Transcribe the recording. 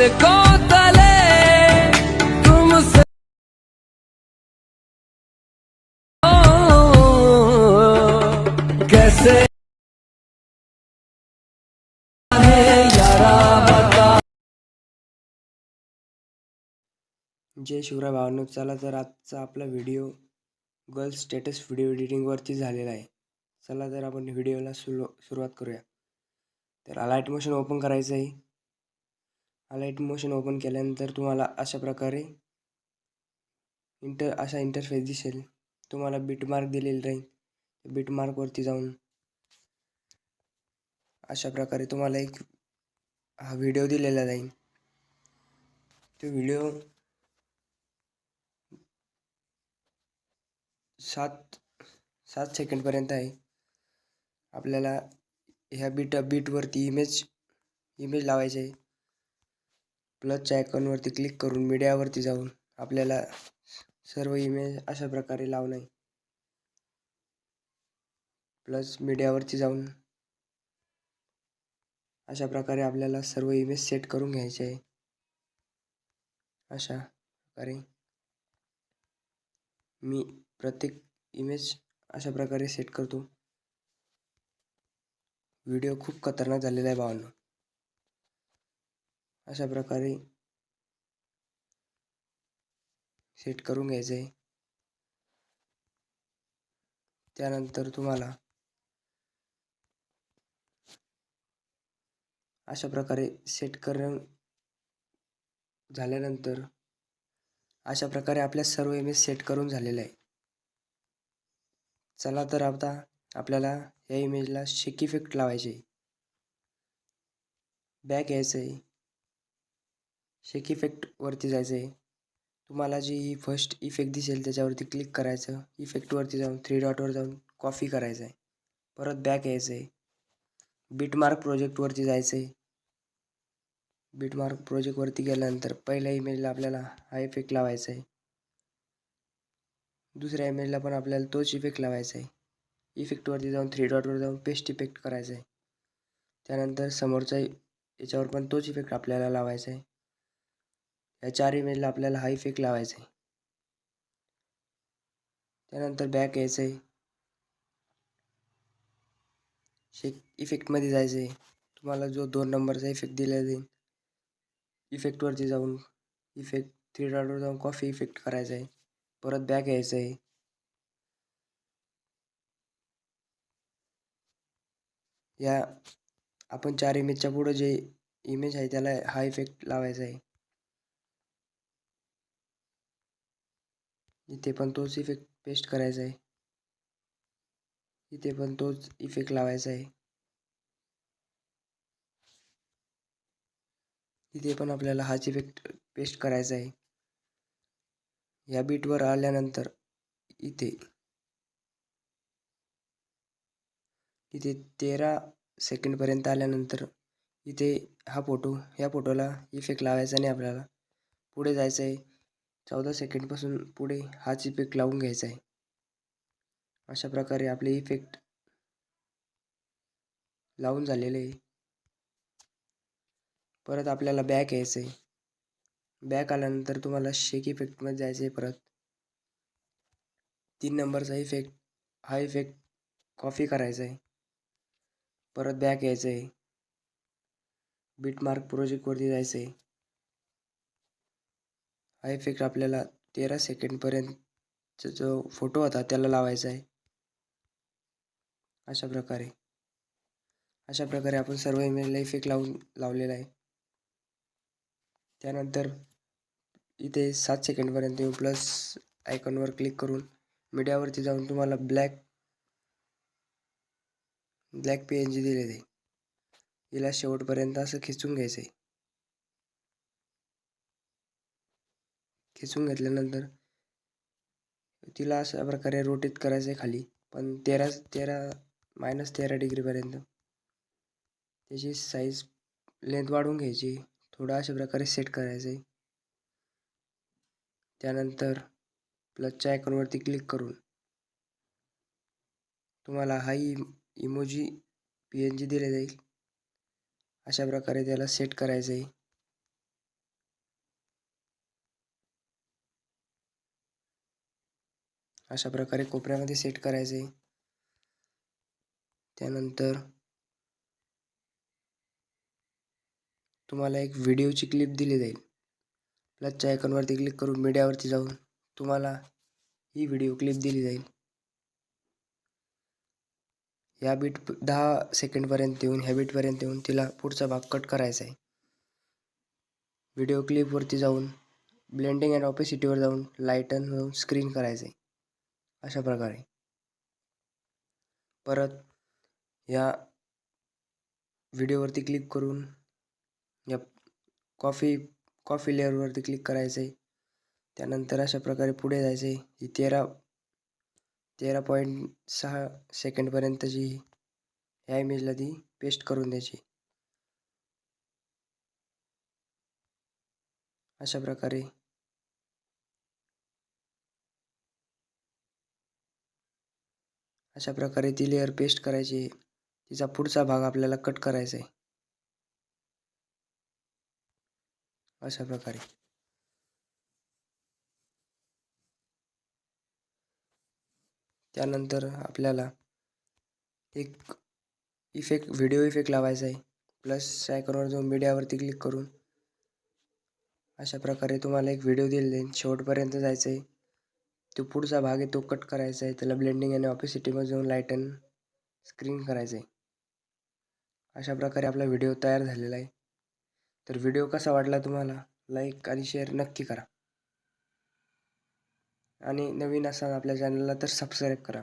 तले तुमसे हो, कैसे जय शिवराय भावांनो चला तर आजचा आपला व्हिडिओ गर्ल्स स्टेटस व्हिडिओ एडिटिंगवरती झालेला आहे. चला तर आपण व्हिडिओला सुरू सुरुवात करूया. तर लाइट मोशन ओपन करायचं आहे अलाइट मोशन ओपन केल्यानंतर तुम्हाला अशा प्रकारे इंटर असा इंटरफेस दिसेल. तुम्हाला बिटमार्क दिलेली राहील. बिटमार्कवरती जाऊन अशा प्रकारे तुम्हाला एक हा व्हिडिओ दिलेला जाईल तो व्हिडिओ सात सात सेकंडपर्यंत आहे. आपल्याला ह्या बीट बीटवरती इमेज इमेज लावायचे आहे. प्लसच्या आयकॉनवरती क्लिक करून मीडियावरती जाऊन आपल्याला सर्व इमेज अशा प्रकारे लावणं. आहे प्लस मीडियावरती जाऊन अशा प्रकारे आपल्याला सर्व इमेज सेट करून घ्यायचे आहे. अशा प्रकारे मी प्रत्येक इमेज अशा प्रकारे सेट करतो. व्हिडिओ खूप खतरनाक झालेला आहे भावना. अशा प्रकारे सेट करून घ्यायचं. आहे त्यानंतर तुम्हाला अशा प्रकारे सेट करून झाल्यानंतर अशा प्रकारे आपल्या सर्व इमेज सेट करून झालेलं आहे. चला तर आता आपल्याला या इमेजला शेक इफेक्ट लावायचे. बॅक यायचं आहे शेक इफेक्टवरती जायचं आहे. तुम्हाला जी फर्स्ट इफेक्ट दिसेल त्याच्यावरती क्लिक करायचं. इफेक्टवरती जाऊन थ्री डॉटवर जाऊन कॉफी करायचं आहे. परत बॅक यायचं आहे. बिटमार्क प्रोजेक्टवरती जायचं आहे. बिटमार्क प्रोजेक्टवरती गेल्यानंतर पहिल्या इमेजला आपल्याला हा इफेक्ट लावायचा आहे. दुसऱ्या इमेजला पण आपल्याला तोच इफेक्ट लावायचा आहे. इफेक्टवरती जाऊन थ्री डॉटवर जाऊन पेस्ट इफेक्ट करायचा आहे. त्यानंतर समोरचा याच्यावर पण तोच इफेक्ट आपल्याला लावायचा आहे. या चार इमेजला आपल्याला हाय इफेक्ट लावायचं. आहे त्यानंतर बॅक यायचं. आहे शेक इफेक्टमध्ये जायचं. आहे तुम्हाला जो दोन नंबरचा इफेक्ट दिला जाईल इफेक्टवरती जाऊन इफेक्ट थ्री डॉटवर जाऊन कॉफी इफेक्ट करायचा. आहे परत बॅक यायचं. आहे या आपण चार इमेजच्या पुढं जे इमेज आहे त्याला हा इफेक्ट लावायचा. आहे इथे पण तोच इफेक्ट पेस्ट करायचा आहे. इथे पण तोच इफेक्ट लावायचा आहे. इथे पण आपल्याला हाच इफेक्ट पेस्ट करायचा आहे. या बीटवर आल्यानंतर इथे इथे तेरा सेकंडपर्यंत आल्यानंतर इथे हा फोटो ह्या फोटोला इफेक्ट लावायचा नाही आपल्याला. पुढे जायचं आहे. चौदा सेकंडपासून पुढे हाच इफेक्ट लावून घ्यायचा आहे. अशा प्रकारे आपले इफेक्ट लावून झालेले आहे. परत आपल्याला बॅक यायचं आहे बॅक आल्यानंतर तुम्हाला शेक इफेक्टमध्ये जायचं आहे परत. तीन नंबरचा इफेक्ट हा इफेक्ट कॉफी करायचा आहे. परत बॅक यायचं आहे बीटमार्क प्रोजेक्टवरती जायचं आहे हा इफेक्ट आपल्याला तेरा सेकंडपर्यंत जो फोटो होता त्याला लावायचा आहे. अशा प्रकारे. अशा प्रकारे आपण सर्व इमेजला इफेक्ट लावून लावलेला आहे. त्यानंतर इथे सात सेकंडपर्यंत येऊन प्लस आयकॉनवर क्लिक करून मीडियावरती जाऊन तुम्हाला black black P N G दिलेले आहे. हिला शेवटपर्यंत असं खिचून घ्यायचं आहे. खेचून घेतल्यानंतर तिला अशा प्रकारे रोटेट करायचं आहे खाली. पण तेरा तेरा मायनस तेरा डिग्रीपर्यंत त्याची साईज लेंथ वाढवून घ्यायची. थोडं अशा प्रकारे सेट करायचं आहे त्यानंतर प्लसच्या आयकॉनवरती क्लिक करून तुम्हाला हा इमोजी पी एन जी दिले जाईल. अशा प्रकारे त्याला सेट करायचं आहे अशा प्रकारे कोपऱ्यामध्ये सेट करायचं. आहे त्यानंतर तुम्हाला एक व्हिडिओची क्लिप दिली जाईल. प्लसच्या आयकॉनवरती क्लिक करून मीडियावरती जाऊन तुम्हाला ही व्हिडिओ क्लिप दिली जाईल. या बीट दहा सेकंडपर्यंत येऊन ह्या बीटपर्यंत येऊन तिला पुढचा भाग कट करायचा आहे. व्हिडिओ क्लिपवरती जाऊन ब्लेंडिंग अँड ऑपेसिटीवर जाऊन लाईटन जाऊन स्क्रीन करायचं आहे. अशा प्रकारे. परत या व्हिडिओवरती क्लिक करून या कॉफी कॉफी लेअरवरती क्लिक करायचं आहे त्यानंतर अशा प्रकारे पुढे जायचं आहे ही तेरा तेरा पॉईंट सहा सेकंडपर्यंतची ह्या इमेजला ती पेस्ट करून द्यायची. अशा प्रकारे अशा प्रकारे ती लेअर पेस्ट करायची. आहे तिचा पुढचा भाग आपल्याला कट करायचा आहे. अशा प्रकारे. त्यानंतर आपल्याला एक इफेक्ट व्हिडिओ इफेक्ट लावायचा आहे. प्लस आयकॉनवर जाऊन मीडियावरती क्लिक करून. अशा प्रकारे तुम्हाला एक व्हिडिओ दिले जाईल शेवटपर्यंत जायचं आहे. तो पुढचा भाग आहे तो कट करायचा आहे. त्याला ब्लेंडिंग आणि ऑपिसिटीमध्ये जाऊन लाईटन स्क्रीन करायचं आहे. अशा प्रकारे आपला व्हिडिओ तयार झालेला आहे. तर व्हिडिओ कसा वाटला तुम्हाला? लाईक आणि शेअर नक्की करा. आणि नवीन असाल आपल्या चॅनलला तर सबस्क्राईब करा.